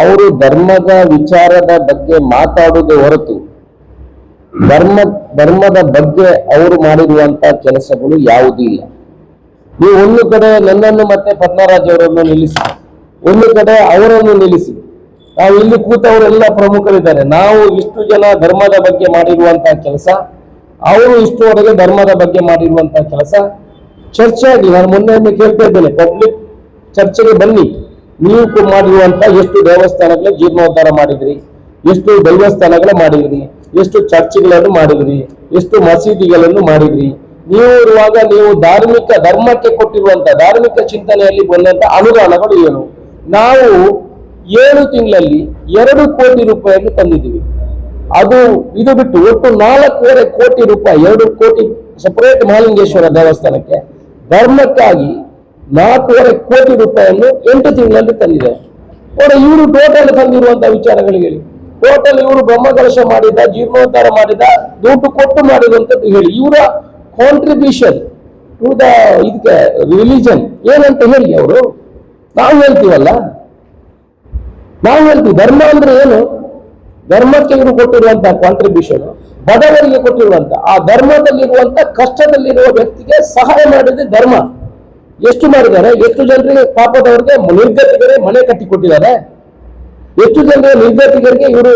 ಅವರು ಧರ್ಮದ ವಿಚಾರದ ಬಗ್ಗೆ ಮಾತಾಡುವುದೇ ಹೊರತು ಧರ್ಮ, ಧರ್ಮದ ಬಗ್ಗೆ ಅವರು ಮಾಡಿರುವಂತಹ ಕೆಲಸಗಳು ಯಾವುದೂ ಇಲ್ಲ. ನೀವು ಒಂದು ಕಡೆ ನನ್ನನ್ನು ಮತ್ತೆ ಪದ್ಮರಾಜ್ ಅವರನ್ನು ನಿಲ್ಲಿಸಿ, ಒಂದು ಕಡೆ ಅವರನ್ನು ನಿಲ್ಲಿಸಿ. ನಾವು ಇಲ್ಲಿ ಕೂತವರೆಲ್ಲ ಪ್ರಮುಖರಿದ್ದಾರೆ. ನಾವು ಇಷ್ಟು ಜನ ಧರ್ಮದ ಬಗ್ಗೆ ಮಾಡಿರುವಂತಹ ಕೆಲಸ, ಅವರು ಇಷ್ಟುವರೆಗೆ ಧರ್ಮದ ಬಗ್ಗೆ ಮಾಡಿರುವಂತಹ ಕೆಲಸ. ಚರ್ಚೆ ಆಗಿ ನಾನು ಮೊನ್ನೆ ಕೇಳ್ತಾ ಇದ್ದೇನೆ ಪಬ್ಲಿಕ್ ಚರ್ಚೆಗೆ ಬನ್ನಿ. ನೀವು ಮಾಡಿರುವಂತ ಎಷ್ಟು ದೇವಸ್ಥಾನಗಳ ಜೀರ್ಣೋದ್ಧಾರ ಮಾಡಿದ್ರಿ? ಎಷ್ಟು ದೈವಸ್ಥಾನಗಳ ಮಾಡಿದ್ರಿ? ಎಷ್ಟು ಚರ್ಚ್ಗಳನ್ನು ಮಾಡಿದ್ರಿ? ಎಷ್ಟು ಮಸೀದಿಗಳನ್ನು ಮಾಡಿದ್ರಿ? ನೀವು ಇರುವಾಗ ನೀವು ಧಾರ್ಮಿಕ ಧರ್ಮಕ್ಕೆ ಕೊಟ್ಟಿರುವಂತ ಧಾರ್ಮಿಕ ಚಿಂತನೆಯಲ್ಲಿ ಬಂದಂತ ಅನುದಾನಗಳು ಏನು? ನಾವು ಏಳು ತಿಂಗಳಲ್ಲಿ ಎರಡು ಕೋಟಿ ರೂಪಾಯಿಯನ್ನು ತಂದಿದ್ದೀವಿ. ಅದು ಇದು ಬಿಟ್ಟು ಒಟ್ಟು ನಾಲ್ಕೂವರೆ ಕೋಟಿ ರೂಪಾಯಿ, ಎರಡು ಕೋಟಿ ಸಪರೇಟ್ ಮಹಾಲಿಂಗೇಶ್ವರ ದೇವಸ್ಥಾನಕ್ಕೆ ಧರ್ಮಕ್ಕಾಗಿ ನಾಲ್ಕೂವರೆ ಕೋಟಿ ರೂಪಾಯಿಯನ್ನು ಎಂಟು ತಿಂಗಳಲ್ಲಿ ತಂದಿದೆ. ನೋಡಿ, ಇವರು ಟೋಟಲ್ ತಂದಿರುವಂತಹ ವಿಚಾರಗಳಿಗೆ ಹೇಳಿ. ಟೋಟಲ್ ಇವರು ಬ್ರಹ್ಮಕಲಶ ಮಾಡಿದ, ಜೀರ್ಣೋದ್ಧಾರ ಮಾಡಿದ, ದುಡ್ಡು ಕೊಟ್ಟು ಮಾಡಿರುವಂತದ್ದು ಹೇಳಿ. ಇವರ ಕಾಂಟ್ರಿಬ್ಯೂಷನ್ ಟು ದ ಇದಕ್ಕೆ ರಿಲಿಜನ್ ಏನಂತ ಹೇಳಿ ಅವರು? ನಾವು ಹೇಳ್ತೀವಲ್ಲ? ನಾವು ಹೇಳ್ತೀವಿ. ಧರ್ಮ ಅಂದ್ರೆ ಏನು? ಧರ್ಮಕ್ಕೆ ಇವರು ಕೊಟ್ಟಿರುವಂತಹ ಕಾಂಟ್ರಿಬ್ಯೂಷನ್ ಬಡವರಿಗೆ ಕೊಟ್ಟಿರುವಂತ ಆ ಧರ್ಮದಲ್ಲಿರುವಂತ ಕಷ್ಟದಲ್ಲಿರುವ ವ್ಯಕ್ತಿಗೆ ಸಹಾಯ ಮಾಡಿದ್ರೆ ಧರ್ಮ. ಎಷ್ಟು ಮಾಡಿದ್ದಾರೆ, ಎಷ್ಟು ಜನರಿಗೆ ಪಾಪದವರಿಗೆ ನಿರ್ಗತಿಗರೇ ಮನೆ ಕಟ್ಟಿಕೊಟ್ಟಿದ್ದಾರೆ ಎಷ್ಟು ಜನರಿಗೆ ನಿರ್ಗತಿಗರಿಗೆ ಇವರು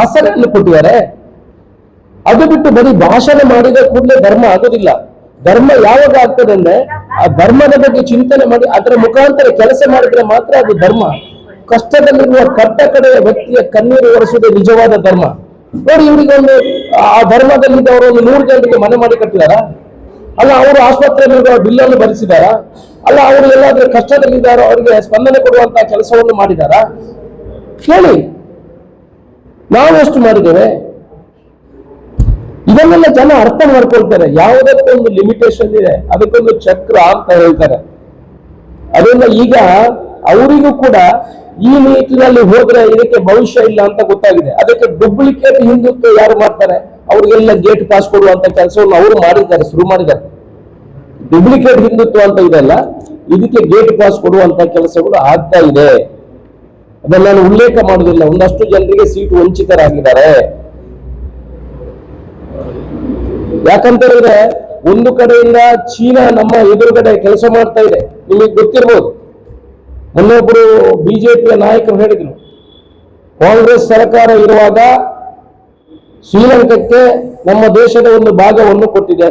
ಆಸರೆಯನ್ನು ಕೊಟ್ಟಿದ್ದಾರೆ? ಅದು ಬಿಟ್ಟು ಬರೀ ಭಾಷಣ ಮಾಡಿದ ಕೂಡಲೇ ಧರ್ಮ ಆಗೋದಿಲ್ಲ. ಧರ್ಮ ಯಾವಾಗ ಆಗ್ತದೆ ಅಂದ್ರೆ, ಆ ಧರ್ಮದ ಬಗ್ಗೆ ಚಿಂತನೆ ಮಾಡಿ, ಅದರ ಮುಖಾಂತರ ಕೆಲಸ ಮಾಡಿದ್ರೆ ಮಾತ್ರ ಅದು ಧರ್ಮ. ಕಷ್ಟದಲ್ಲಿರುವ ಕಟ್ಟ ಕಡೆಯ ವ್ಯಕ್ತಿಯ ಕಣ್ಣೀರು ಒರೆಸುವುದೇ ನಿಜವಾದ ಧರ್ಮ. ನೋಡಿ, ಇವರಿಗೆ ಒಂದು, ಆ ಧರ್ಮದಲ್ಲಿದ್ದವರು ಒಂದು ನೂರು ಜನರಿಗೆ ಮನೆ ಮಾಡಿ ಕಟ್ಟಿದಾರ ಅಲ್ಲ, ಅವರು ಆಸ್ಪತ್ರೆಯಲ್ಲಿ ಬಿಲ್ಲನ್ನು ಭರಿಸಿದಾರ? ಅಲ್ಲ, ಅವರು ಎಲ್ಲಾದ್ರೂ ಕಷ್ಟದಲ್ಲಿದ್ದಾರೋ, ಅವರಿಗೆ ಸ್ಪಂದನೆ ಕೊಡುವಂತ ಕೆಲಸವನ್ನು ಮಾಡಿದಾರಾ? ಕೇಳಿ. ನಾವು ಎಷ್ಟು ಮಾಡಿದ್ದೇವೆ? ಇದನ್ನೆಲ್ಲ ಜನ ಅರ್ಥ ಮಾಡ್ಕೊಳ್ತಾರೆ. ಯಾವುದಕ್ಕೊಂದು ಲಿಮಿಟೇಷನ್ ಇದೆ, ಅದಕ್ಕೊಂದು ಚಕ್ರ ಅಂತ ಹೇಳ್ತಾರೆ. ಅದರಿಂದ ಈಗ ಅವರಿಗೂ ಕೂಡ ಈ ನಿಟ್ಟಿನಲ್ಲಿ ಹೋದ್ರೆ ಇದಕ್ಕೆ ಭವಿಷ್ಯ ಇಲ್ಲ ಅಂತ ಗೊತ್ತಾಗಿದೆ. ಅದಕ್ಕೆ ಡೂಪ್ಲಿಕೇಟ್ ಹಿಂದುತ್ವ ಯಾರು ಮಾಡ್ತಾರೆ? ಅವ್ರಿಗೆಲ್ಲ ಗೇಟ್ ಪಾಸ್ ಕೊಡುವಂತ ಕೆಲಸವನ್ನು ಅವರು ಮಾಡಿದ್ದಾರೆ, ಶುರು ಮಾಡಿದ್ದಾರೆ. ಡುಪ್ಲಿಕೇಟ್ ಹಿಂದುತ್ವ ಅಂತ ಇದೆಲ್ಲ ಇದಕ್ಕೆ ಗೇಟ್ ಪಾಸ್ ಕೊಡುವಂತ ಕೆಲಸಗಳು ಆಗ್ತಾ ಇದೆ. ಅದನ್ನ ನಾನು ಉಲ್ಲೇಖ ಮಾಡುವುದಿಲ್ಲ, ಒಂದಷ್ಟು ಜನರಿಗೆ ಸೀಟು ವಂಚಿತರಾಗಿದ್ದಾರೆ. ಯಾಕಂತ ಹೇಳಿದ್ರೆ, ಒಂದು ಕಡೆಯಿಂದ ಚೀನಾ ನಮ್ಮ ಎದುರುಗಡೆ ಕೆಲಸ ಮಾಡ್ತಾ ಇದೆ. ನಿಮಗೆ ಗೊತ್ತಿರ್ಬೋದು. ಮೊನ್ನೊಬ್ಬರು ಬಿಜೆಪಿಯ ನಾಯಕರು ಹೇಳಿದ್ರು, ಕಾಂಗ್ರೆಸ್ ಸರ್ಕಾರ ಇರುವಾಗ ಶ್ರೀಲಂಕಕ್ಕೆ ನಮ್ಮ ದೇಶದ ಒಂದು ಭಾಗವನ್ನು ಕೊಟ್ಟಿದೆ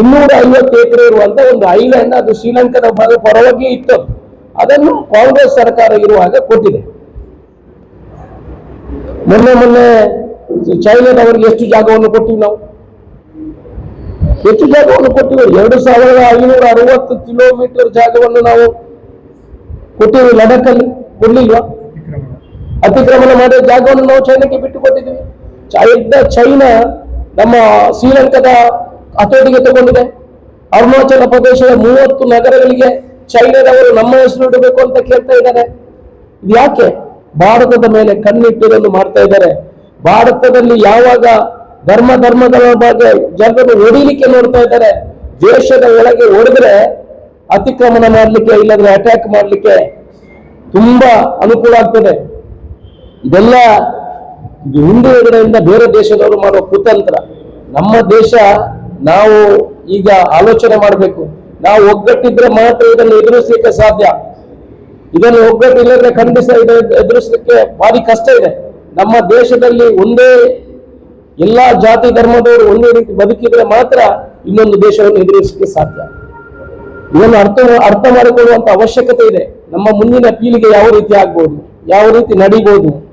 ಇನ್ನೂರ ಐವತ್ತು ಎಕರೆ ಇರುವಂತ ಒಂದು ಐಲ್ಯಾಂಡ್ ಅದು ಶ್ರೀಲಂಕಾದ ಭಾಗ ಪರವಾಗಿ ಇತ್ತು. ಅದನ್ನು ಕಾಂಗ್ರೆಸ್ ಸರ್ಕಾರ ಇರುವಾಗ ಕೊಟ್ಟಿದೆ. ಮೊನ್ನೆ ಮೊನ್ನೆ ಚೈನಾದವರಿಗೆ ಎಷ್ಟು ಜಾಗವನ್ನು ಕೊಟ್ಟಿವಿ ನಾವು? ಹೆಚ್ಚು ಜಾಗವನ್ನು ಕೊಟ್ಟಿವೆ? ಎರಡು ಸಾವಿರದ ಐನೂರ ಅರವತ್ತು ಕಿಲೋಮೀಟರ್ ಜಾಗವನ್ನು ನಾವು ಕೊಟ್ಟಿವಿ ಲಡಖಲ್ಲಿ. ಕೊಡ್ಲಿಲ್ವಾ? ಅತಿಕ್ರಮಣ. ಮಾಡಿದ ಜಾಗವನ್ನು ನಾವು ಚೈನಾಕ್ಕೆ ಬಿಟ್ಟು ಕೊಟ್ಟಿದ್ದೀವಿ ಚೈನ ಚೈನಾ ನಮ್ಮ ಶ್ರೀಲಂಕಾದ ಹತೋಟಿಗೆ ತಗೊಂಡಿದೆ. ಅರುಣಾಚಲ ಪ್ರದೇಶದ ಮೂವತ್ತು ನಗರಗಳಿಗೆ ಚೈನಾದವರು ನಮ್ಮ ಹೆಸರು ಇಡಬೇಕು ಅಂತ ಕೇಳ್ತಾ ಇದ್ದಾರೆ. ಇದು ಯಾಕೆ? ಭಾರತದ ಮೇಲೆ ಕಣ್ಣಿಟ್ಟಿರಲು ಮಾಡ್ತಾ ಇದ್ದಾರೆ. ಭಾರತದಲ್ಲಿ ಯಾವಾಗ ಧರ್ಮ ಧರ್ಮಗಳ ಬಗ್ಗೆ ಜನರನ್ನು ಹೊಡಿಲಿಕ್ಕೆ ನೋಡ್ತಾ ಇದ್ದಾರೆ. ದೇಶದ ಒಳಗೆ ಹೊಡೆದ್ರೆ ಅತಿಕ್ರಮಣ ಮಾಡಲಿಕ್ಕೆ ಇಲ್ಲದ್ರೆ ಅಟ್ಯಾಕ್ ಮಾಡಲಿಕ್ಕೆ ತುಂಬಾ ಅನುಕೂಲ ಆಗ್ತದೆ. ಇದೆಲ್ಲ ಇದು ಹಿಂದುಗಡೆಯಿಂದ ಬೇರೆ ದೇಶದವರು ಮಾಡುವ ಕುತಂತ್ರ. ನಮ್ಮ ದೇಶ ನಾವು ಈಗ ಆಲೋಚನೆ ಮಾಡಬೇಕು. ನಾವು ಒಗ್ಗಟ್ಟಿದ್ರೆ ಮಾತ್ರ ಇದನ್ನು ಎದುರಿಸಲಿಕ್ಕೆ ಸಾಧ್ಯ. ಇದನ್ನು ಒಗ್ಗಟ್ಟಿಲ್ಲದ್ರೆ ಖಂಡಿತ ಇದನ್ನ ಎದುರಿಸಲಿಕ್ಕೆ ಭಾರಿ ಕಷ್ಟ ಇದೆ. ನಮ್ಮ ದೇಶದಲ್ಲಿ ಒಂದೇ ಎಲ್ಲಾ ಜಾತಿ ಧರ್ಮದವರು ಒಂದೇ ರೀತಿ ಬದುಕಿದ್ರೆ ಮಾತ್ರ ಇನ್ನೊಂದು ದೇಶವನ್ನು ಎದುರಿಸಲಿಕ್ಕೆ ಸಾಧ್ಯ. ಇದನ್ನು ಅರ್ಥ ಅರ್ಥ ಮಾಡಿಕೊಳ್ಳುವಂತ ಅವಶ್ಯಕತೆ ಇದೆ. ನಮ್ಮ ಮುಂದಿನ ಪೀಳಿಗೆ ಯಾವ ರೀತಿ ಆಗ್ಬೋದು? ಯಾವ ರೀತಿ ನಡಿಬಹುದು